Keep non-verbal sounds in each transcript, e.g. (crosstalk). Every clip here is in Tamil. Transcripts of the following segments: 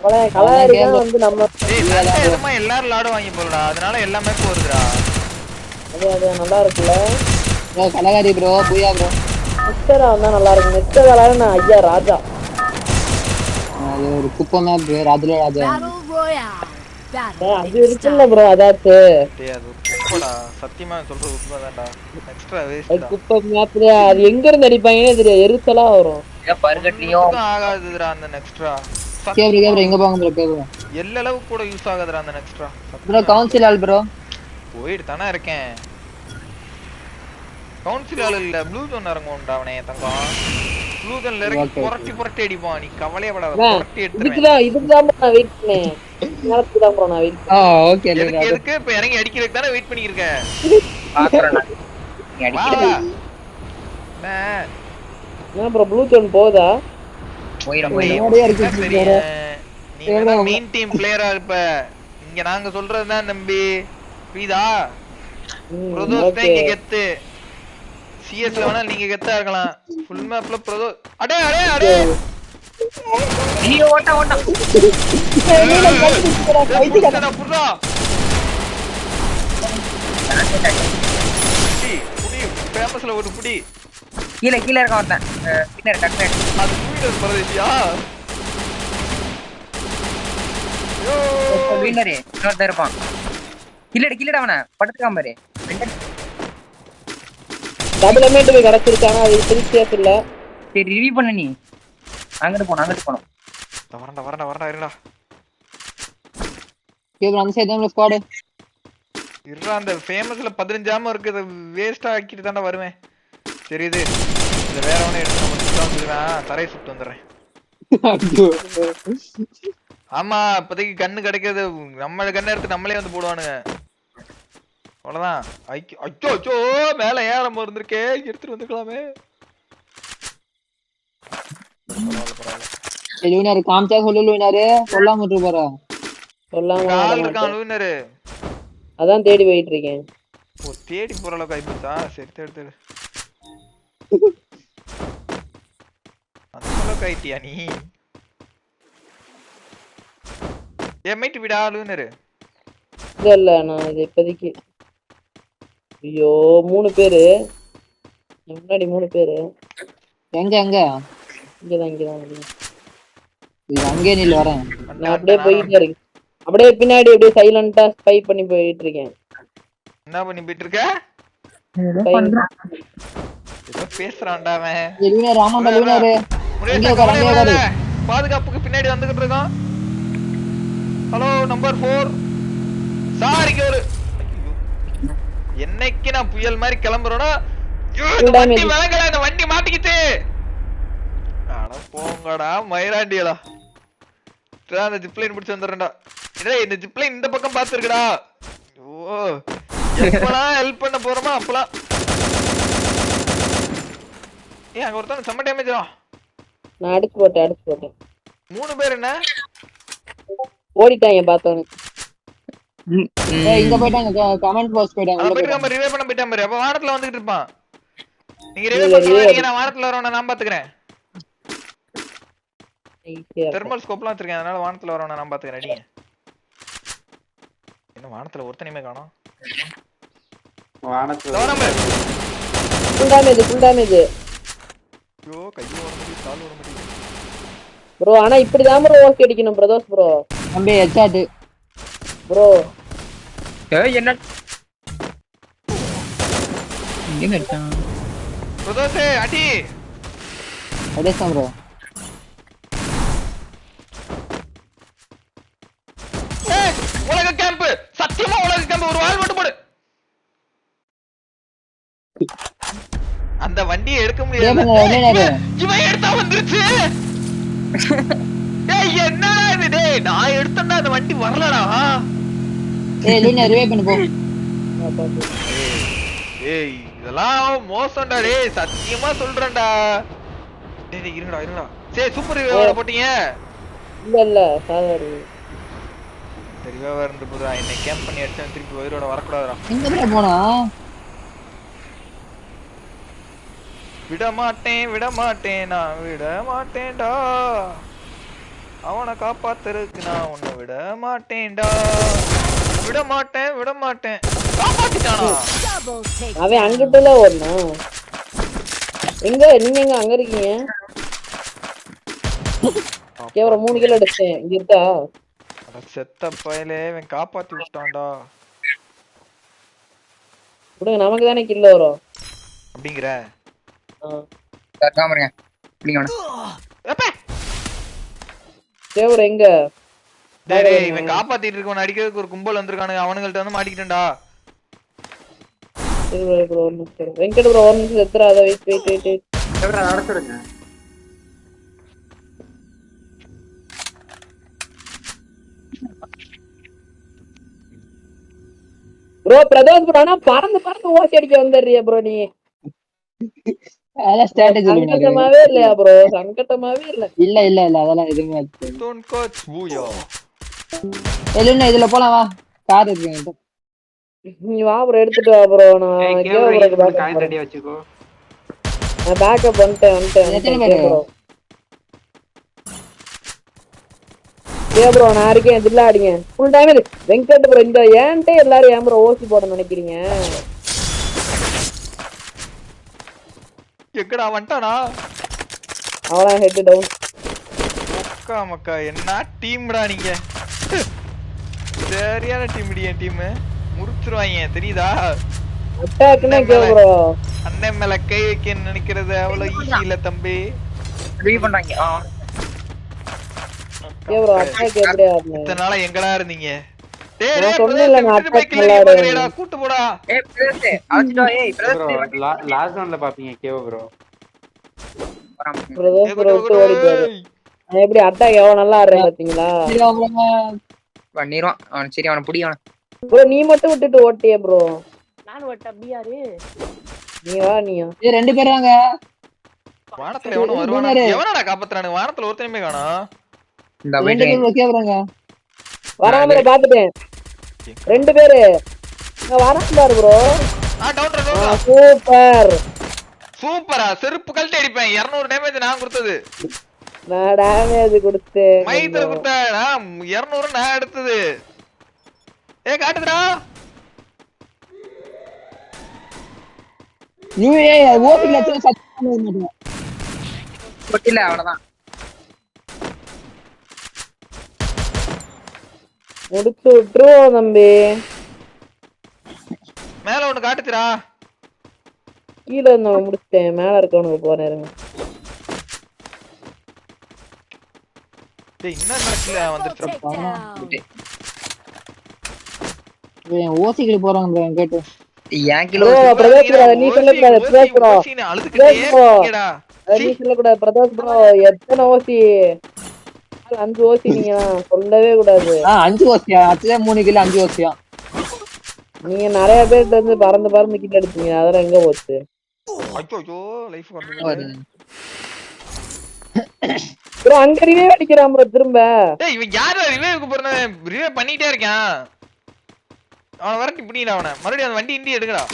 அவளே, கலாடி தான் வந்து நம்ம நல்ல எல்லாரும் லாடு வாங்கி போடுடா. அதனால எல்லா மேப் வருதுடா அது அது நல்லா இருக்குல்ல. ப்ரோ கலகாரி ப்ரோ பூயா ப்ரோ மிஸ்டர் வந்தா நல்லா இருக்கும். மிஸ்டர் விளாட நான் ஐயா ராஜா. அது ஒரு குப்பை மேப் ராஜுல ராஜா. ஏய், அது இருக்குல்ல ப்ரோ அதாச்சு டேய் அது உப்புடா சத்தியமா சொல்றது உண்மைதான்டா. எக்ஸ்ட்ரா அது வேஸ்ட் குப்பை மேப்ல அது எங்க இருந்து அடிப்பாங்கன்னே தெரியாது. எரிச்சலா வரும். பருகட்லயும் ஆகாதுடா அந்த நெக்ஸ்ட்ரா. கேப்ரு கேப்ரு எங்க போங்க ப்ரோ கேப்ரு எல்லா அளவுக்கு கூட யூஸ் ஆகாதுடா அந்த நெக்ஸ்ட்ரா. ப்ரோ கவுன்சில் ஆள் ப்ரோ. போயிட்டு தானே இருக்கேன். கவுன்சில் ஆள் இல்ல ப்ளூ ஜோன் இறங்கும்டா அவனே தங்கம். ப்ளூ ஜோன்ல இறங்கி. புரட்டி புரட்டி அடிப்பான். நீ கவலையே படாத புரட்டி நான் வெயிட் பண்ணேன். நேரத்துக்கு தான் ப்ரோ நான் வெயிட் ஆ ஓகே எதுக்கு எதுக்கு? இப்ப இறங்கி அடிக்கிறதுக்கு தானே வெயிட் பண்ணிட்டு இருக்க (laughs) பாக்குறேன் நான். நீ வா (laughs) ப்ரோ ப்ளூ போயிடும் போயிடும் நீ வேணா மெயின் டீம் பிளேயரா இருப்ப. இங்க நாங்க சொல்றதுதான் நம்பி புரியுதா? பிரதோஷ் தான். இங்க கெத்து. சிஎஸ்ல வேணா நீங்க கெத்தா இருக்கலாம். ஃபுல் மேப்ல பிரதோஷ் அடே அடே அடே! ஐயோ ஓட்ட ஓட்ட. புடி, புடி, ஃபேமஸ்ல ஒரு புடி. கீழே கீழே இருக்க ஒருத்தன். இருக்க டக்கு அது புடிக்கிறது பரதேசியா. வீணரு இன்னொருத்தன் இருப்பான். கில்லடி கில்லடா அவனை படுத்துக்காம பாரு. அமௌண்ட் போய் கிடைச்சிருக்காங்க அது திருச்சியாஸ் இல்ல. சரி ரிவ்யூ பண்ணு நீ. அங்கிட்டு போனோம் அங்கிட்டு போனோம் இதோ வரேன்டா வரேன்டா வரேன்டா இருடா. அந்த சைடு தான் ஸ்குவாடு இருடா அந்த ஃபேமஸ்ல பதினஞ்சாம இருக்குது வேஸ்டா ஆக்கிட்டு தாண்டா வருவேன். சரி இது இந்த வேற ஒண்ணு எடுத்து நம்ம சுத்தம் சொல்லுவேன் தரையை சுட்டு வந்துடுறேன். ஆமா இப்போதைக்கு கண்ணு கிடைக்கிறது நம்ம கண்ணை எடுத்து நம்மளே வந்து போடுவானுங்க. அவ்வளவுதான். ஐயோ அச்சோ அச்சோ மேல ஏறம் இருந்திருக்கே. எடுத்துட்டு வந்துக்கலாமே லூனாரு காமிச்சா சொல்லு லூனாரு சொல்லாம விட்டு போறா. சொல்லாம ஆள். இருக்கான் லூனரு அதான் தேடி போயிட்டு இருக்கேன். ஓ தேடி போற அளவுக்கு ஆயிப்போச்சா? சரி தேடு தேடு. அந்த அளவுக்கு ஆயிட்டியா நீ எம்ஐடி விடா லூனரு இல்ல இல்ல நான் இது இப்போதைக்கு ஐயோ மூணு பேரு முன்னாடி மூணு பேரு எங்க எங்க இங்கதான் இங்கதான். இது அங்கே நில் வரேன் நான் அப்படியே போயிட்டே இருக்கேன் அப்படியே பின்னாடி அப்படியே சைலண்டா ஸ்பை பண்ணி போயிட்டு இருக்கேன் என்ன பண்ணி போயிட்டு இருக்க. ஏதோ பேசுறான்டா அவன். உட்காரு. உட்காரு. பாதுகாப்புக்கு பின்னாடி வந்துகிட்டு இருக்கோம் ஹலோ நம்பர் ஃபோர் சார் இங்க ஒரு. என்னைக்கு நான் புயல் மாதிரி கிளம்புறேனோ? வண்டி. விளங்கல இந்த வண்டி மாட்டிக்கிச்சு. அட போங்கடா மயிராண்டியலா அந்த ஜிப்லைன் பிடிச்சு வந்துடுறேன்டா. டேய் இந்த ஜிப்லைன் இந்த பக்கம் பார்த்துருக்குடா. ஓ எப்பலாம் ஹெல்ப் பண்ண போறோமோ அப்பலாம் ஏய் அங்க ஒருத்தன் செம்ம டேமேஜ் நான் அடிச்சு போட்டேன் அடிச்சு போட்டேன். மூணு பேர் என்ன? ஓடிட்டாங்க பார்த்தோன்னு. ஏய், இங்க போயிட்டாங்க கமெண்ட் பாக்ஸ் போயிட்டாங்க அவன் போயிட்டு போயிட்டாங்க. ரிவே பண்ண போயிட்டான் பாரு அப்ப வானத்துல வந்துகிட்டு இருப்பான். நீங்க இல்ல, ரிவே revive. பண்ணுங்க நான் வானத்துல வரவன நான் பாத்துக்கிறேன். தெர்மல் ஸ்கோப்லாம் வச்சிருக்கேன் அதனால வானத்துல வரவன நான் பாத்துக்கிறேன் நீங்க. என்ன வானத்துல ஒருத்தனையுமே காணோம். வானத்துல இதோ நம்ம full damage. ஐயோ கையை ஓட முடியுது கால் ஓட முடியுது ப்ரோ ஆனா இப்படிதான் ப்ரோ ஓகே அடிக்கணும் பிரதோஷ் ப்ரோ தம்பி ஹெட்ஷாட் ப்ரோ ஏய் என்ன? எங்க இருக்கான் பிரதோஷ் அடி. அடேசம் ப்ரோ வண்டியை எடுக்க முடியாது? இவன் எடுத்தா வந்துருச்சு. (laughs) ஏய் என்னடா இது? டேய் நான் எடுத்தேன்டா அந்த வண்டி வரலடா. ஏய் லூனா ரிவே பண்ணு போ. ஏய் இதெல்லாம் மோசம்டா டேய். சத்தியமா சொல்றேன்டா. டேய் டேய் இருங்கடா இருங்கடா. சரி சூப்பர் ரிவைவோட போட்டீங்க. இல்ல இல்ல சாதாரண இந்த ரிவைவா இருந்து போதா என்னை கேம்ப் பண்ணி அடிச்சா திருப்பி உயிரோட வரக்கூடாதுடா. எங்க போனா? விட மாட்டேன் விட மாட்டேன் நான் விட மாட்டேன்டா அவனை காப்பாத்துறதுக்கு நான் உன்னை விட மாட்டேன்டா விட மாட்டேன் விட மாட்டேன் காப்பாத்திட்டானா. அவன் அங்கிட்டுல ஓடணும் எங்க நீங்க எங்க அங்க இருக்கீங்க? கேவலம் மூணு கிலோ அடிச்சேன். இங்க இருக்கா? செத்த பயலே இவன் காப்பாத்தி விட்டான்டா. விடுங்க நமக்கு தானே கில்ல வரும். அப்படிங்கிற. காமருங்க எப்ப கேவலம் எங்க? டேய் டேய், இவன் காப்பாத்திட்டு இருக்கவன் அடிக்கிறதுக்கு ஒரு கும்பல் வந்திருக்கானுங்க. அவனுங்கள்ட்ட வந்து மாட்டிக்கிட்டேன்டா. சரி bro, bro, ஒரு நிமிஷம். வெங்கட் ப்ரோ ஒரு நிமிஷம் எத்துறாத வெயிட் வெயிட் வெயிட் வெயிட் எவ்வளோ நடத்துடுங்க ப்ரோ பிரதோஷ் ப்ரோ ஆனா பறந்து பறந்து ஓசி அடிக்க வந்துடுறிய ப்ரோ நீ. அதெல்லாம் ஸ்ட்ராட்டஜி சங்கட்டமாவே இல்லையா ப்ரோ சங்கட்டமாவே இல்ல. இல்ல இல்ல இல்ல அதெல்லாம் எதுவுமே இல்ல. டோன் கோச் பூயா இல்ல இதுல போலாம் வா. கார் இருக்கு என்கிட்ட. நீ வா ப்ரோ எடுத்துட்டு வா ப்ரோ நான் கேவ காயின் ரெடியாக வச்சுக்கோ. நான் பேக்கப் பண்ணிட்டேன் வந்துட்டேன் எத்தனை வந்துட்டேன் பேரு? ப்ரோ ஏ ப்ரோ நான் இருக்கேன் தில்லா அடிங்க ஃபுல் டைம் இது வெங்கட் ப்ரோ இந்த ஏன்ட்டே எல்லாரும் ஏன் ப்ரோ ஓசி போட நினைக்கிறீங்க? எங்கடா வந்துட்டானா? அவ்வளோ ஹெட் டவுன் மக்கா மக்கா என்ன டீம்டா நீங்க? சரியான டீம் என் டீம் முறிச்சிருவாங்க தெரியுதா? அட்டாக்னா கே ப்ரோ அண்ணன் மேல கை வைக்க நினைக்கிறது அவ்வளவு ஈஸி இல்ல தம்பி. ரிவ்யூ பண்றாங்க. ஆ. கே ப்ரோ அட்டாக் எப்படி ஆடுனேன் இத்தனை நாளா எங்கடா இருந்தீங்க? கூட்டு போடா. ஏய் பிரதர்ஸ் அழைச்சிட்டு வா ஏய் ப்ரோ பிரதர்ஸ் லாஸ்ட் ரவுண்டில் பார்ப்பீங்க கேவோ ப்ரோ ப்ரோ விட்டு. நான் எப்படி அட்டாக் எவ்வளவு நல்லா ஆடுறேன் பாத்தீங்களா? பண்ணிடுவான் அவன் சரி அவனை பிடி அவனை. ப்ரோ நீ மட்டும் விட்டுட்டு ஓட்டியே ப்ரோ. நான் வட்ட பியாரு நீ வா நீயா ஏய், ரெண்டு பேர் வாங்க. வானத்துல எவனும் வருவானா. எவனடா காப்பாத்துறானு வானத்துல ஒருத்தனுமே காணோம். இந்த போயிட்டு பேர் கேக்குறாங்க வராமல பாத்துட்டேன். ரெண்டு பேரு. இங்க வராம பாரு சூப்பர் சூப்பரா. செருப்பு கழட்டி அடிப்பேன். 200 டேமேஜ் நான் கொடுத்தது. நான் டேமேஜ் கொடுத்தேன் மைத்துல கொடுத்த 200 நான் எடுத்தது. ஏ காட்டுதுடா. நீ ஓபி லட்சம் சத்தம் பண்ண கொட்டில அவ்வளவுதான். முடிச்சு விட்டுருவோம் தம்பி. மேல ஒண்ணு காட்டுச்சுடா கீழே இருந்தவன் முடிச்சிட்டேன். மேல இருக்கவனுக்கு போறேன் இருங்க. டேய் என்ன நடக்கல வந்துருச்சு Take down. ஓசிக்கு போறாங்க bro, கேட்டு. ஏன் கிலோ Bro, பிரதோஷ் bro, நீ சொல்லக்கூடாது, நீ சொல்லக்கூடாது பிரதோஷ் ப்ரோ. எத்தனை ஓசி? அஞ்சு ஓசி நீங்க சொல்லவே கூடாது. அஞ்சு ஓசியா? அடுத்ததே மூணு கிலோ அஞ்சு ஓசியா? நீங்க நிறைய பேர்ட்ட இருந்து பறந்து பறந்து கிட்ட அடிச்சீங்க. அதெல்லாம் எங்க போச்சு? ஐயோ லைஃப் கொண்டு ப்ரோ. அங்க ரிவே அடிக்கிறான் ப்ரோ திரும்ப. டேய் இவன் யாரா? ரிவைவ்க்கு போறேன் ரிவைவ் பண்ணிட்டே இருக்கான். அவன வரட்டி பிடிடா அவன. மறுபடியும் அந்த வண்டி இண்டி எடுங்கடா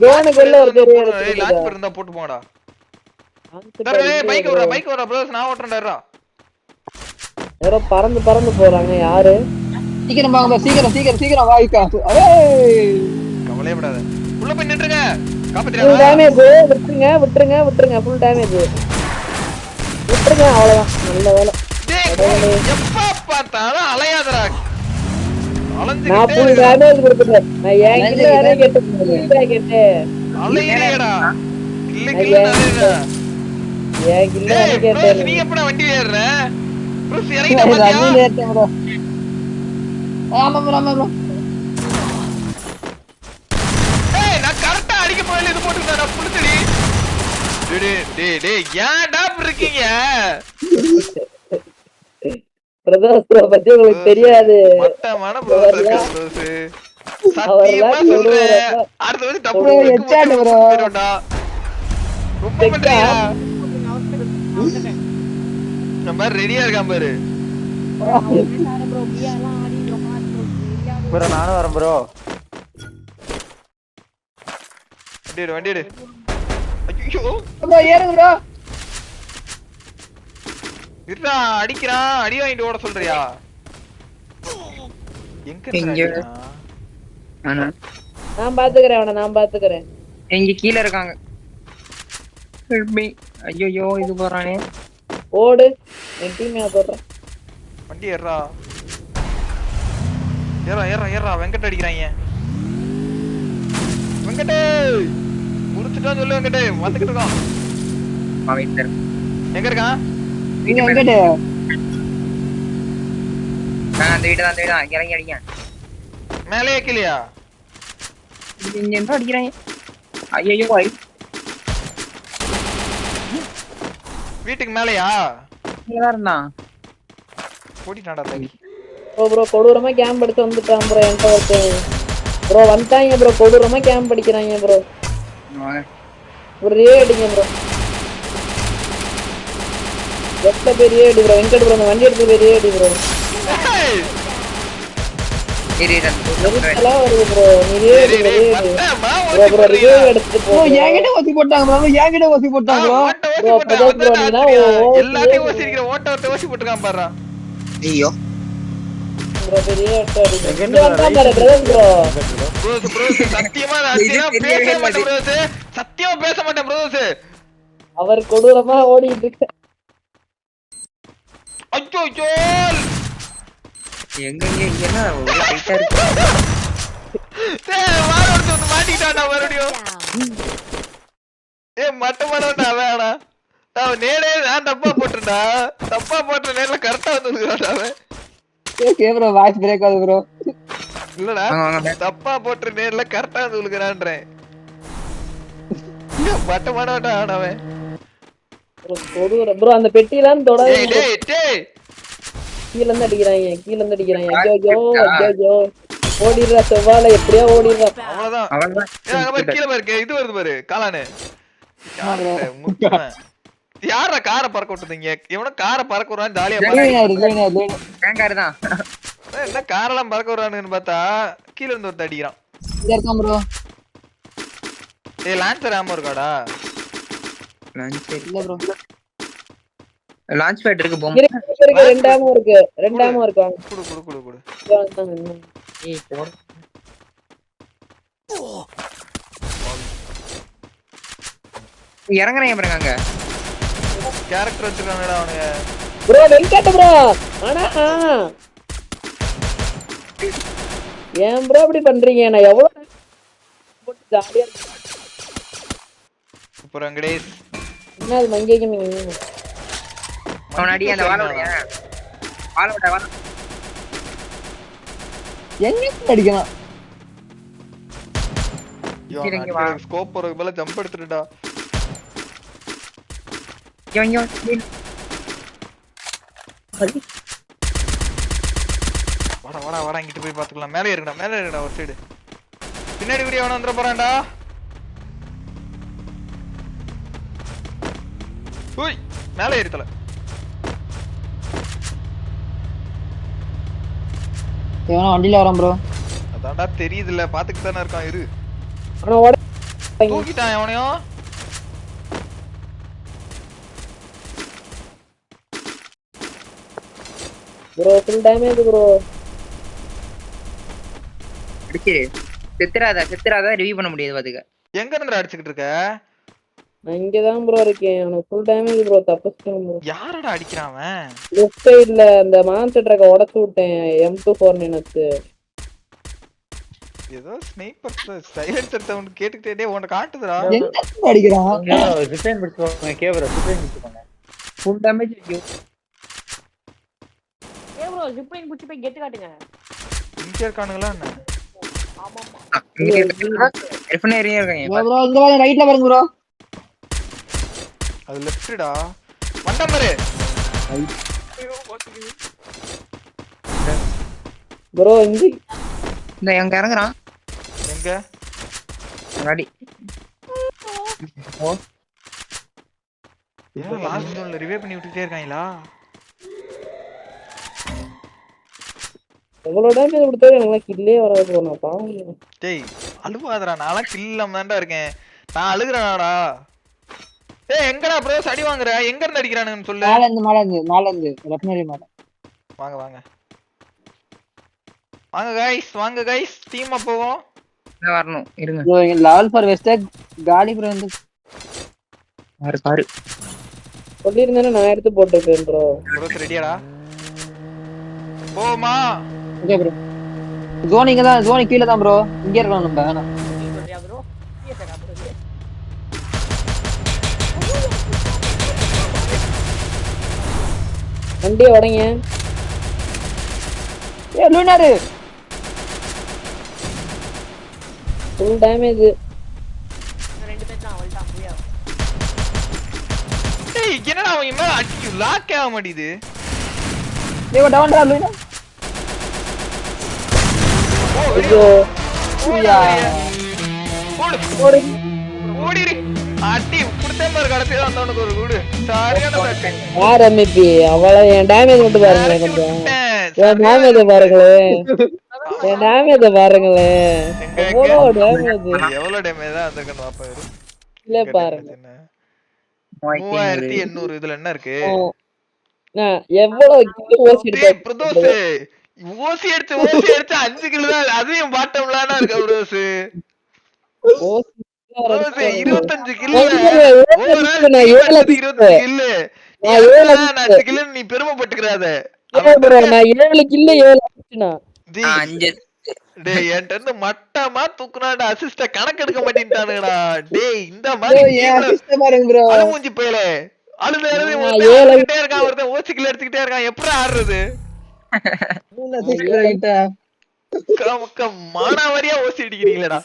ஜோனுக்கு உள்ள ஒரு பெரிய ஏய் லான்ச் பேர் இருந்தா போட்டு டேய் பைக் வரா பைக் வரா ப்ரோஸ் நான் ஓட்டுறேன்டா யாரோ பறந்து பறந்து போறாங்க யாரு? சீக்கிரம் வாங்க சீக்கிரம் சீக்கிரம் சீக்கிரம் வாய்க்கா ஏய் கவலையே படாத. உள்ள போய் நின்றுங்க. ஃபுல் டேமேஜ் விட்டுருங்க விட்டுருங்க விட்டுருங்க. ஃபுல் டேமேஜ் விட்டுருங்க அவ்வளவுதான். நல்ல வேலை. எப்ப பார்த்தாலும் அலையாதடா. நான் ஃபுல் டேமேஜ் கொடுத்துட்டேன். நான் ஏன் கிட்ட வேற கேட்டேன் கேட்டேன் அலையிறியடா கில்லு. கில்லு அலையிறா ஏன் கிட்ட டேய் வேற ப்ரோஸ் கேட்டேன் நீ எப்படா வண்டி ஏறுற? ஆமா ஆமா. ஏய் நான் கரெக்ட்டா அடிக்க போயில இது போட்டுட்டேன் புடிச்சடி. டேய் டேய் டேய் ஏன்டா இப்படி இருக்கீங்க? ப்ரோ பத்தி உங்களுக்கு தெரியாது. மட்டமான சத்தியமா அவரெல்லாம் சொல்றேன். அடுத்த வந்து நம்ம பாரு ரெடியா இருக்கான் பாரு. ப்ரோ நானும் வரேன் ப்ரோ. வண்டி எடு வண்டி எடு. ஐயோ. ப்ரோ ஏறுங்க ப்ரோ. இருடா அடிக்கிறான் அடி வாங்கிட்டு ஓட சொல்றியா? எங்க இங்க. ஆனா. நான் பாத்துக்கிறேன் அவனை நான் பாத்துக்கிறேன். இங்க கீழ இருக்காங்க. Help me. ஐயையோ இது போறானே ஓடு என் டீம் போடுறேன் வண்டி ஏறா ஏறா ஏறா ஏறா வெங்கட் அடிக்கிறாங்க வெங்கடே முடிச்சுட்டான்னு சொல்லு வெங்கடே வந்துகிட்டு இருக்கான். எங்க இருக்கான்? நீங்க எங்கிட்ட ஆ, அந்த வீடு தான் அந்த வீடு தான். இறங்கி அடிங்க மேலே இது இங்க இருந்து அடிக்கிறாங்க? ஐயோ ஐ வீட்டுக்கு மேலயா? இங்கதான் இருந்தான் ஓடிட்டான்டா தடி ப்ரோ ப்ரோ கொடூரமா கேம்ப் அடிச்சு வந்துட்டான் ப்ரோ என்கிட்ட ஒருத்தன். ப்ரோ வந்துட்டாங்க ப்ரோ கொடூரமா கேம்ப் அடிக்கிறாங்க ப்ரோ. ஒரே அடிங்க ப்ரோ. எத்த பெரிய அடி ப்ரோ வெங்கட் ப்ரோ அந்த வண்டி எடுத்து பெரிய அடி ப்ரோ. வருது ப்ரோ என்கிட்ட ஊசி போட்டாங்க என்கிட்ட போட்டாங்க எல்லாத்தையும் ஓசி இருக்கிற ஓட்ட ஓட்ட ஓசி போட்டுருக்கான் ஐயோ! பாரு சத்தியமா நான் மாட்டேன் சத்தியமா பேச மாட்டேன் அவர் கொடூரமா ஓடிட்டு இருக்கு அச்சோ எங்க எங்க என்ன ஒரே டைட்டா இருக்கு. டேய் வார ஒருத்தன் வந்து மாட்டிக்கிட்டான்டா மறுபடியும். ஏய் மட்ட மாட்டா வேணா அவன் நேரே நான் தப்பா போட்டுடா தப்பா போட்ட நேரில் கரெக்டா வந்துருக்கான் அவன். ஓகே ப்ரோ வாய்ஸ் பிரேக் ஆகுது ப்ரோ இல்லடா. தப்பா போட்ட நேர்ல கரெக்டா வந்து விழுகிறான்றேன் மட்ட மாட்டான் அவன். ப்ரோ அந்த பெட்டிலாம் bro. டேய் டேய். கீழ இருந்து அடிக்கிறாங்க கீழ இருந்து அடிக்கிறாங்க ஐயோ ஐயோ ஓடிடுறா செவ்வாழை எப்படியா ஓடிடுறா. அவ்வளவுதான் அங்க பாரு கீழே பாரு இது வருது பாரு காளானு. யாருடா, முட்டுவன். யாரா காரை பறக்க விட்டுதீங்க இவனும் காரை பறக்க விடுறான் ஜாலியா என்ன காரெல்லாம் பறக்க விடுறானுன்னு பார்த்தா கீழ இருந்து ஒருத்தன் அடிக்கிறான். இருக்கான் ப்ரோ ஏய் லான்சர் ஆம இருக்காடா? லான்ச் இல்ல ப்ரோ லான்ச் பேட் இருக்கு பொம்மை இருக்கு ரெண்டாமும் இருக்கு ரெண்டாமும் இருக்கு. குடு குடு குடு குடு. ஏய், போடு. இறங்குறேன் பாருங்க அங்க கேரக்டர் வச்சிருக்கானடா அவனுங்க ப்ரோ வெங்கட் ப்ரோ ஆனா. ஏன் ப்ரோ இப்படி பண்றீங்க நான் எவ்வளவு போட்டு ஜாலியா இருக்கு. சூப்பர் வெங்கடேஷ் என்ன அது மங்கேக்கு நீங்க அவன் அடி அந்த வாழோட வாழோட வாழ எங்க அடிக்கலாம் இறங்கி வா. ஸ்கோப் போறதுக்கு மேல ஜம்ப் எடுத்துட்டுடா இவன். வாடா வாடா வாடா இங்கிட்டு போய் பாத்துக்கலாம் மேலே இருக்குடா மேலே இருக்குடா ஒரு சைடு பின்னாடி வீடியோ அவன வந்துட போறான்டா உய் மேலே ஏறித்தல எவனா வண்டியில வரான் ப்ரோ அதான்டா தெரியுதுல்ல பாத்துக்கிட்டு தானே இருக்கான் இரு. ஆனா ஓட. தூக்கிட்டான் எவனையும் ப்ரோ ஃபுல் டேமேஜ் ப்ரோ அடிச்சிரு செத்துறாத செத்துறாத ரிவ்யூ பண்ண முடியாது பாத்துக்க. எங்க இருந்து அடிச்சுக்கிட்டு இருக்க? நான் இங்க தான் ப்ரோ இருக்கேன். எனக்கு ஃபுல் டேமேஜ் ப்ரோ தப்பிச்சிட்டேன் ப்ரோ யாரடா அடிக்கிறான் அவன்? லெஃப்ட் சைடுல அந்த மான்ஸ்டர் ட்ரக்க உடைச்சு விட்டேன். எம் டூ ஃபோர் நினைச்சு ஏதோ ஸ்னைப்பர் சைலன்சர் சவுண்ட் கேட்டுக்கிட்டே உன்னை காட்டுதுடா. அடிக்கிறான் ரிசைன் பிடிச்சுக்கோங்க கே ப்ரோ ரிசைன் பிடிச்சுக்கோங்க ஃபுல் டேமேஜ் ப்ரோ ஜிப்லைன் புடிச்சு போய் கெட்டு காட்டுங்க. இங்க இருக்கானுங்களா என்ன? ஆமா ஆமா இங்க இருக்காங்க ரைட்ல பாருங்க ப்ரோ அது லெஃப்ட்டா வண்டம் பாரு. ப்ரோ இங்க இந்த எங்க இறங்குறான். எங்க? முன்னாடி. ஓ ஏன் லாஸ்ட் ஜோன்ல ரிவே பண்ணி விட்டுட்டே இருக்காங்களா? எவ்வளவு டேமேஜ் கொடுத்தாலும் எனக்கு கில்லே வராது ப்ரோ நான் பாவம். டேய் அழுவாதடா. நான்லாம் கில் இல்லாம தான்டா இருக்கேன். நான் அழுகுறேனாடா. ஏய் எங்கடா ப்ரோ அடி வாங்குற. எங்க இருந்து அடிக்கிறானுங்கன்னு சொல்லு. மேல இருந்து மேல இருந்து மேல. இருந்து லெஃப்ட் மேல வாங்க வாங்க. வாங்க கைஸ் வாங்க கைஸ் டீமா போவோம். வரணும். இருங்க. ப்ரோ இங்க லெவல் ஃபார் வெஸ்ட் காலி ப்ரோ வந்து பாரு பாரு. சொல்லியிருந்தேன்னா நான் எடுத்து போட்டிருப்பேன் ப்ரோ ப்ரோ ரெடியாடா போமா ஓகே ப்ரோ ஜோன் இங்க தான் ஜோன் கீழ தான் ப்ரோ இங்க இருக்கணும் நம்ம வேணாம் நீ சொல்றியா ப்ரோ கேட்டா ப்ரோ வண்டியை உடைங்க ஏ லூனாரு. ஃபுல் டேமேஜ் ரெண்டு பேர் தான் அவள்தான் புரியா டேய் என்னடா அவன் மேல அடி லாக் ஆக ஏ டவுன்டா லூனா? ஓ ஐயோ. ஓடு ஓடிரு அடி குடுத்தே பாரு கடைசியில வந்தவனுக்கு ஒரு கூடு சரியான யார் எம்இபி அவளை என் டேமேஜ் மட்டும் பாருங்களேன் கொஞ்சம். என் டேமேஜ பாருங்களேன். என் டேமேஜ பாருங்களேன். எங்க எவ்வளோ எங்க? டேமேஜ் எவ்வளவு டேமேஜ் தான் வந்திருக்குன்னு பாப்பா இரு. இல்ல பாருங்க? மூவாயிரத்தி. எண்ணூறு இதுல என்ன இருக்கு? எவ்வளவு ஓசி பிரதோஷ் ஓசி அடிச்சு ஓசி அடிச்சு அஞ்சு கிலோ தான் அதையும் பாட்டம்லானா இருக்கு பிரதோஷ். இருபத்தஞ்சு கிலோ இருபத்தஞ்சு கிலோ நீ பெருமைப்பட்டுக்கிறாத. ஏழு கிலோ ஏழு அஞ்சு டேய் என்கிட்ட இருந்து மட்டமா தூக்குனாடா அசிஸ்ட கணக்கெடுக்க மாட்டேன்ட்டானுங்கடா. டேய் இந்த மாதிரி ஏன் teamல assist பாருங்க ப்ரோ அழு மூஞ்சி போயலே. அழுது அழுது அழுதுகிட்டே இருக்கான் ஒருத்தன் ஓசிக்கல எடுத்துக்கிட்டே இருக்கான். எப்படி ஆடுறது? மானாவாரியா ஓசி அடிக்கிறீங்களடா.